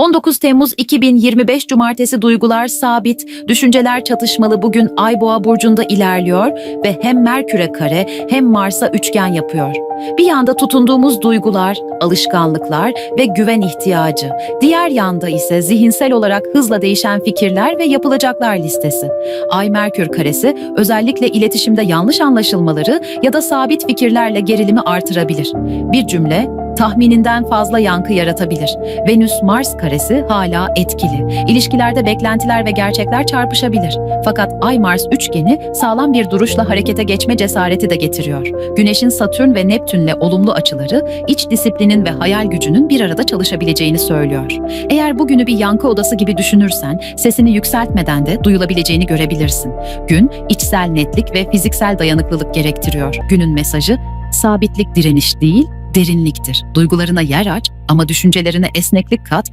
19 Temmuz 2025 Cumartesi duygular sabit, düşünceler çatışmalı bugün Ay Boğa burcunda ilerliyor ve hem Merkür'e kare hem Mars'a üçgen yapıyor. Bir yanda tutunduğumuz duygular, alışkanlıklar ve güven ihtiyacı. Diğer yanda ise zihinsel olarak hızla değişen fikirler ve yapılacaklar listesi. Ay Merkür karesi özellikle iletişimde yanlış anlaşılmaları ya da sabit fikirlerle gerilimi artırabilir. Bir cümle tahmininden fazla yankı yaratabilir. Venüs-Mars karesi hala etkili. İlişkilerde beklentiler ve gerçekler çarpışabilir. Fakat Ay-Mars üçgeni sağlam bir duruşla harekete geçme cesareti de getiriyor. Güneşin Satürn ve Neptünle olumlu açıları iç disiplinin ve hayal gücünün bir arada çalışabileceğini söylüyor. Eğer bugünü bir yankı odası gibi düşünürsen sesini yükseltmeden de duyulabileceğini görebilirsin. Gün içsel netlik ve fiziksel dayanıklılık gerektiriyor. Günün mesajı sabitlik direniş değil, derinliktir. Duygularına yer aç ama düşüncelerine esneklik kat,